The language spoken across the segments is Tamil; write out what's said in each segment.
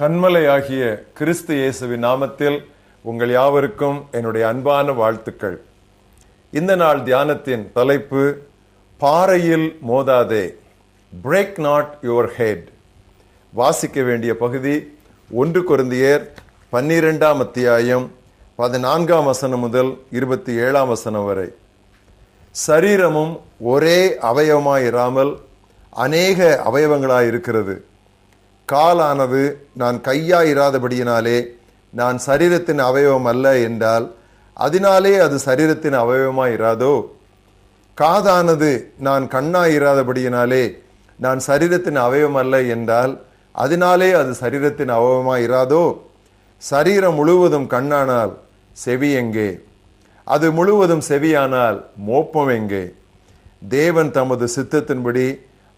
கண்மலையாகிய கிறிஸ்து இயேசுவின் நாமத்தில் உங்கள் யாவருக்கும் என்னுடைய அன்பான வாழ்த்துக்கள். இந்த நாள் தியானத்தின் தலைப்பு பாறையில் மோதாதே பிரேக் நாட் யுவர் ஹெட் வாசிக்க வேண்டிய பகுதி ஒன்று குருந்தியர் பன்னிரெண்டாம் அத்தியாயம் பதினான்காம் வசனம் முதல் இருபத்தி ஏழாம் வசனம் வரை. சரீரமும் ஒரே அவயவமாயிராமல் அநேக அவயவங்களாயிருக்கிறது. இருக்கிறது காலானது நான் கையாயிராதபடியினாலே நான் சரீரத்தின் அவயவம் அல்ல என்றால் அதனாலே அது சரீரத்தின் அவயவமாயிராதோ? காதானது நான் கண்ணாயிராதபடியினாலே நான் சரீரத்தின் அவயவம் அல்ல என்றால் அதனாலே அது சரீரத்தின் அவயவமாயிராதோ? சரீரம் முழுவதும் கண்ணானால் செவி எங்கே? அது முழுவதும் செவியானால் மோப்பம் எங்கே? தேவன் தமது சித்தத்தின்படி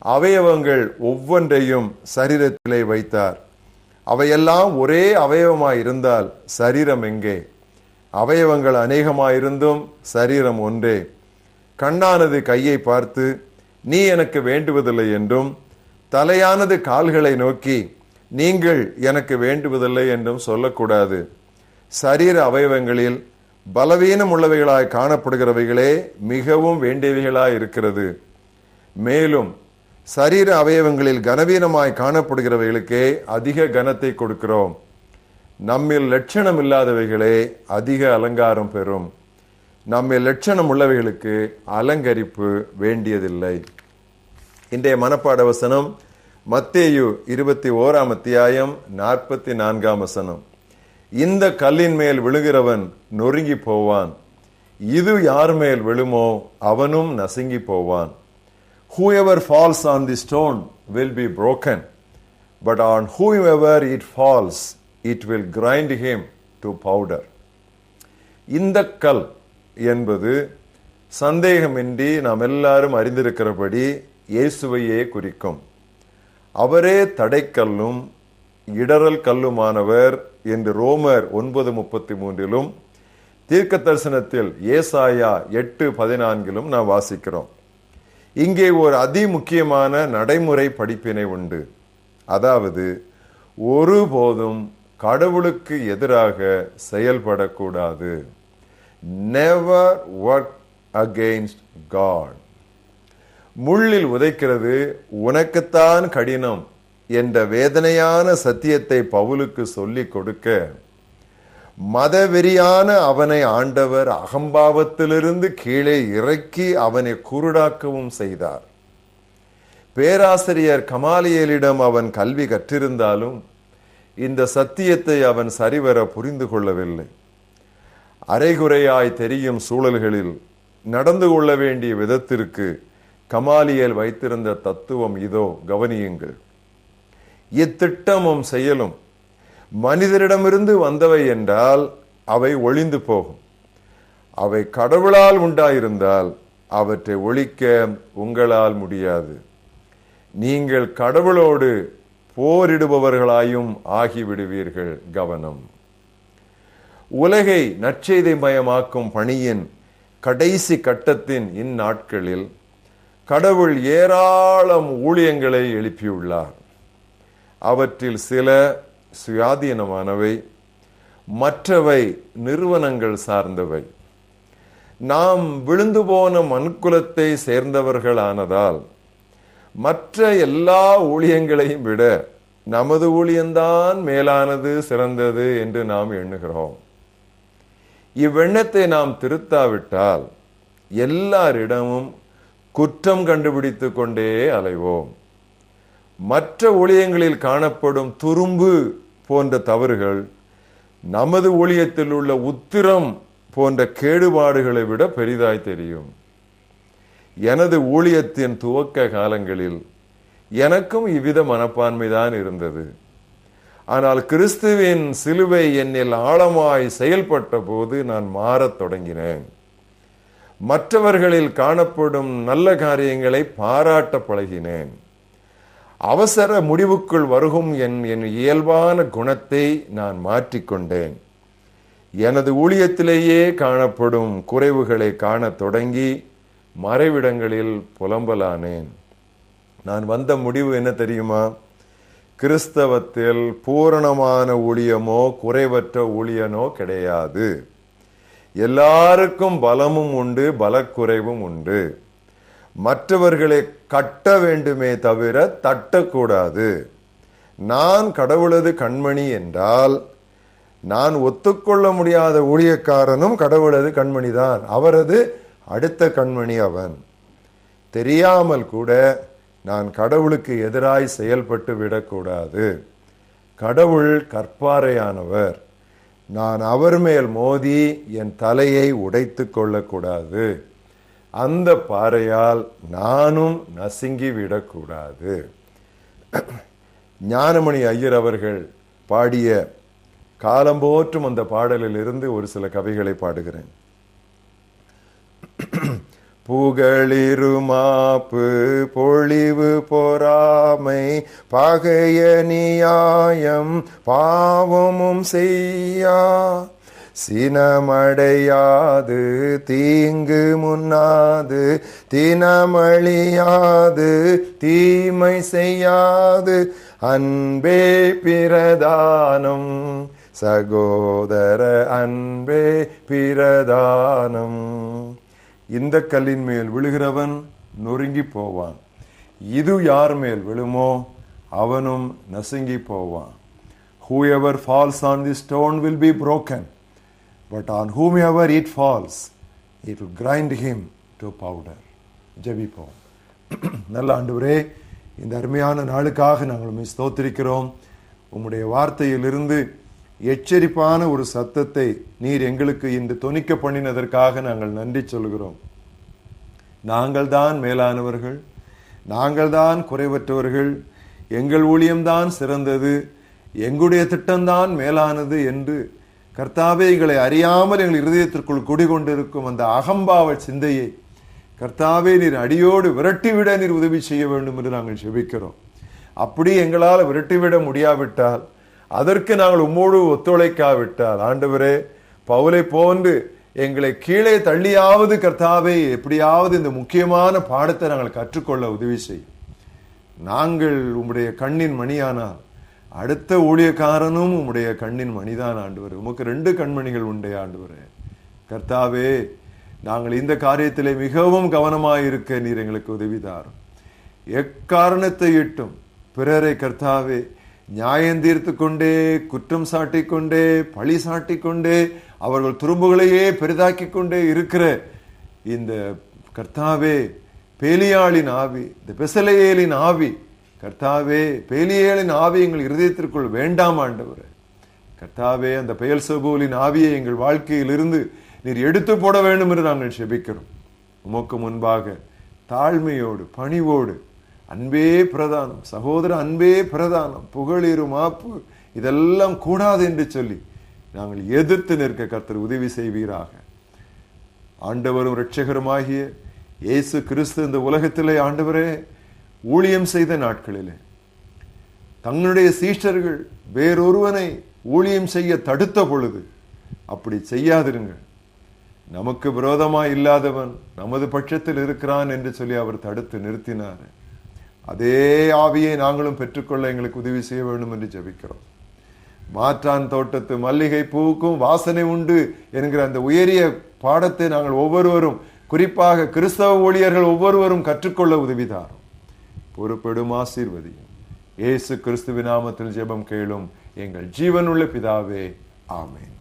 அவயவங்கள் ஒவ்வொன்றையும் சரீரத்திலே வைத்தார். அவையெல்லாம் ஒரே அவயவமாய் இருந்தால் சரீரம் எங்கே? அவயவங்கள் அநேகமாயிருந்தும் சரீரம் ஒன்றே. கண்ணானது கையை பார்த்து நீ எனக்கு வேண்டுவதில்லை என்றும் தலையானது கால்களை நோக்கி நீங்கள் எனக்கு வேண்டுவதில்லை என்றும் சொல்லக்கூடாது. சரீர அவயவங்களில் பலவீனம் உள்ளவைகளாய் காணப்படுகிறவைகளே மிகவும் வேண்டியவைகளாய் இருக்கிறது மேலும் சரீர அவயவங்களில் கனவீனமாய் காணப்படுகிறவைகளுக்கே அதிக கனத்தை கொடுக்கிறோம். நம்மில் லட்சணம் இல்லாதவைகளே அதிக அலங்காரம் பெறும். நம்மில் லட்சணம் உள்ளவைகளுக்கு அலங்கரிப்பு வேண்டியதில்லை. இன்றைய மனப்பாட வசனம் மத்தேயு இருபத்தி ஓராம் அத்தியாயம் நாற்பத்தி நான்காம் வசனம். இந்த கல்லின் மேல் விழுகிறவன் நொறுங்கி போவான். இது யார் மேல் விழுமோ அவனும் நசுங்கி போவான். Whoever falls on the stone will be broken but on whoever it falls it will grind him to powder. இந்த கல் என்பது சந்தேகமின்றி நாம் எல்லாரும் அறிந்திருக்கிறபடி இயேசுவையே குறிக்கும். அவரே தடைக்கல்லும் இடரல் கல்லுமானவர் என்று ரோமர் ஒன்பது முப்பத்தி மூன்றிலும் தீர்க்க தரிசனத்தில் ஏசாயா எட்டு பதினான்கிலும் நாம் வாசிக்கிறோம். இங்கே ஒரு அதி முக்கியமான நடைமுறை படிப்பினை உண்டு. அதாவது ஒருபோதும் கடவுளுக்கு எதிராக செயல்படக்கூடாது. நெவர் ஒர்க் அகெயின்ஸ்ட் காட் முள்ளில் உதைக்கிறது உனக்குத்தான் கடினம் என்ற வேதனையான சத்தியத்தை பவுலுக்கு சொல்லிக் கொடுக்க மதவெறியான அவனை ஆண்டவர் அகம்பாவத்திலிருந்து கீழே இறக்கி அவனை குருடாக்கவும் செய்தார். பேராசிரியர் கமாலியலிடம் அவன் கல்வி கற்றிருந்தாலும் இந்த சத்தியத்தை அவன் சரிவர புரிந்து கொள்ளவில்லை. அரைகுறையாய் தெரியும் சூழல்களில் நடந்து கொள்ள வேண்டிய விதத்திற்கு கமாலியல் வைத்திருந்த தத்துவம் இதோ கவனியுங்கள். இத்திட்டமும் செயலும் மனிதரிடமிருந்து வந்தவை என்றால் அவை ஒளிந்து போகும். அவை கடவுளால் உண்டாயிருந்தால் அவற்றை ஒழிக்க உங்களால் முடியாது. நீங்கள் கடவுளோடு போரிடுபவர்களாயும் ஆகிவிடுவீர்கள் கவனம். உலகை நற்செய்தி மயமாக்கும் பணியின் கடைசி கட்டத்தின் இந்நாட்களில் கடவுள் ஏராளம் ஊழியங்களை எழுப்பியுள்ளார். அவற்றில் சில சுயாதீனமானவை மற்றவை நிறுவனங்கள் சார்ந்தவை. நாம் விழுந்து போன மண்குலத்தை சேர்ந்தவர்களானதால் மற்ற எல்லா ஊழியங்களையும் விட நமது ஊழியம்தான் மேலானது சிறந்தது என்று நாம் எண்ணுகிறோம். இவ்வெண்ணத்தை நாம் திருத்தாவிட்டால் எல்லாரிடமும் குற்றம் கண்டுபிடித்து கொண்டே அலைவோம். மற்ற ஊழியங்களில் காணப்படும் துரும்பு போன்ற தவறுகள் நமது ஊழியத்தில் உள்ள உத்திரம் போன்ற கேடுபாடுகளை விட பெரிதாய் தெரியும். எனது ஊழியத்தின் துவக்க காலங்களில் எனக்கும் இவ்வித மனப்பான்மைதான் இருந்தது. ஆனால் கிறிஸ்துவின் சிலுவை என்னில் ஆழமாய் செயல்பட்ட போது நான் மாறத் தொடங்கினேன். மற்றவர்களில் காணப்படும் நல்ல காரியங்களை பாராட்ட பழகினேன். அவசர முடிவுக்குள் வருகும் என் என் இயல்பான குணத்தை நான் மாற்றிக்கொண்டேன். எனது ஊழியத்திலேயே காணப்படும் குறைவுகளை காணத் தொடங்கி மறைவிடங்களில் புலம்பலானேன். நான் வந்த முடிவு என்ன தெரியுமா? கிறிஸ்தவத்தில் பூரணமான ஊழியமோ குறைவற்ற ஊழியனோ கிடையாது. எல்லாருக்கும் பலமும் உண்டு பலக்குறைவும் உண்டு. மற்றவர்களை கட்ட வேண்டுமே தவிர தட்டக்கூடாது. நான் கடவுளது கண்மணி என்றால் நான் ஒத்துக்கொள்ள முடியாத ஊழியக்காரனும் கடவுளது கண்மணிதான். அவரது அடுத்த கண்மணி அவன். தெரியாமல் கூட நான் கடவுளுக்கு எதிராய் செயல்பட்டு விடக்கூடாது. கடவுள் கற்பாறையானவர். நான் அவர் மேல் மோதி என் தலையை உடைத்து கொள்ளக்கூடாது. அந்த பாறையால் நானும் நசுங்கி விடக்கூடாது. ஞானமணி ஐயர் அவர்கள் பாடிய காலம் போற்றும் அந்த பாடலிலிருந்து ஒரு சில கவிகளை பாடுகிறேன். புகழிருமாப்பு பொழிவு பொறாமை பகைய நியாயம் பாவமும் செய்யா சினமடையாது தீங்கு முன்னாது. தினமழியாது தீமை செய்யாது. அன்பே பிரதானம் சகோதர அன்பே பிரதானம். இந்த கல்லின் மேல் விழுகிறவன் நொறுங்கி போவான். இது யார் மேல் விழுமோ அவனும் நசுங்கி போவான். Whoever falls on the stone will be broken but on whomever it falls it will grind him to powder. ஜெபிப்போம். நல்ல ஆண்டவரே இந்த அருமையான நாளுக்காக நாங்கள் உண்மை ஸ்தோத்திரிக்கிறோம். உம்முடைய வார்த்தையிலிருந்து எச்சரிப்பான ஒரு சத்தத்தை நீர் எங்களுக்கு இன்று தொனிக்க பண்ணினதற்காக நாங்கள் நன்றி சொல்கிறோம். நாங்கள் தான் மேலானவர்கள் நாங்கள் தான் குறைவற்றவர்கள் எங்கள் ஊழியம்தான் சிறந்தது எங்களுடைய திட்டம்தான் மேலானது என்று கர்த்தாவே எங்களை அறியாமல் எங்கள் இருதயத்திற்குள் குடிகொண்டிருக்கும் அந்த அகம்பாவ சிந்தையை கர்த்தாவே நீர் அடியோடு விரட்டிவிட நீர் உதவி செய்ய வேண்டும் என்று நாங்கள் செபிக்கிறோம். அப்படி எங்களால் விரட்டிவிட முடியாவிட்டால் அதற்கு நாங்கள் உம்மோடு ஒத்துழைக்காவிட்டால் ஆண்டவரே பவுலை போன்று எங்களை கீழே தள்ளியாவது கர்த்தாவே எப்படியாவது இந்த முக்கியமான பாடத்தை நாங்கள் கற்றுக்கொள்ள உதவி செய்யும். நாங்கள் உம்முடைய கண்ணின் மணியானால் அடுத்த ஊழியக்காரனும் உம்முடைய கண்ணின் மணிதான் ஆண்டவர். உமக்கு ரெண்டு கண்மணிகள் உண்டே ஆண்டுவர். கர்த்தாவே நாங்கள் இந்த காரியத்திலே மிகவும் கவனமாயிருக்க நீர் எங்களுக்கு உதவிதார் எக்காரணத்தை இட்டும் பிறரை கர்த்தாவே நியாயம் தீர்த்து கொண்டே குற்றம் சாட்டிக்கொண்டே பழி சாட்டிக்கொண்டே அவர்கள் துரும்புகளையே பெரிதாக்கிக் கொண்டே இருக்கிற இந்த கர்த்தாவே பேலியாளின் ஆவி இந்த பெசலையேலின் ஆவி கர்த்தாவே பேலியேலின் ஆவி எங்கள் இருதயத்திற்குள் வேண்டாம் ஆண்டவரே. கர்த்தாவே அந்த பெயல் சபூலின் ஆவியை எங்கள் வாழ்க்கையில் இருந்து நீர் எடுத்து போட வேண்டும் என்று நாங்கள் செபிக்கிறோம். உமக்கு முன்பாக தாழ்மையோடு பணிவோடு அன்பே பிரதானம் சகோதர அன்பே பிரதானம் புகழீரும் மாப்பு இதெல்லாம் கூடாது என்று சொல்லி நாங்கள் எதிர்த்து நிற்க கர்த்தர் உதவி செய்வீராக. ஆண்டவரும் இரட்சகருமாகிய இயேசு கிறிஸ்து இந்த உலகத்திலே ஆண்டவரே ஊழியம் செய்த நாட்களிலே தங்களுடைய சீஷர்கள் வேறொருவனை ஊழியம் செய்ய தடுத்த பொழுது அப்படி செய்யாதிருங்கள். நமக்கு விரோதமாக இல்லாதவன் நமது பட்சத்தில் இருக்கிறான் என்று சொல்லி அவர் தடுத்து நிறுத்தினார். அதே ஆவியை நாங்களும் பெற்றுக்கொள்ள எங்களுக்கு உதவி செய்ய வேண்டும் என்று ஜெபிக்கிறோம். மாற்றான் தோட்டத்து மல்லிகை பூவுக்கும் வாசனை உண்டு என்கிற அந்த உயரிய பாடத்தை நாங்கள் ஒவ்வொருவரும் குறிப்பாக கிறிஸ்தவ ஊழியர்கள் ஒவ்வொருவரும் கற்றுக்கொள்ள உதவிதான் பொறுப்பெடும் ஆசீர்வதியும். இயேசு கிறிஸ்துவின் நாமத்தில் ஜெபம் கேளும் எங்கள் ஜீவனுள்ள பிதாவே ஆமேன்.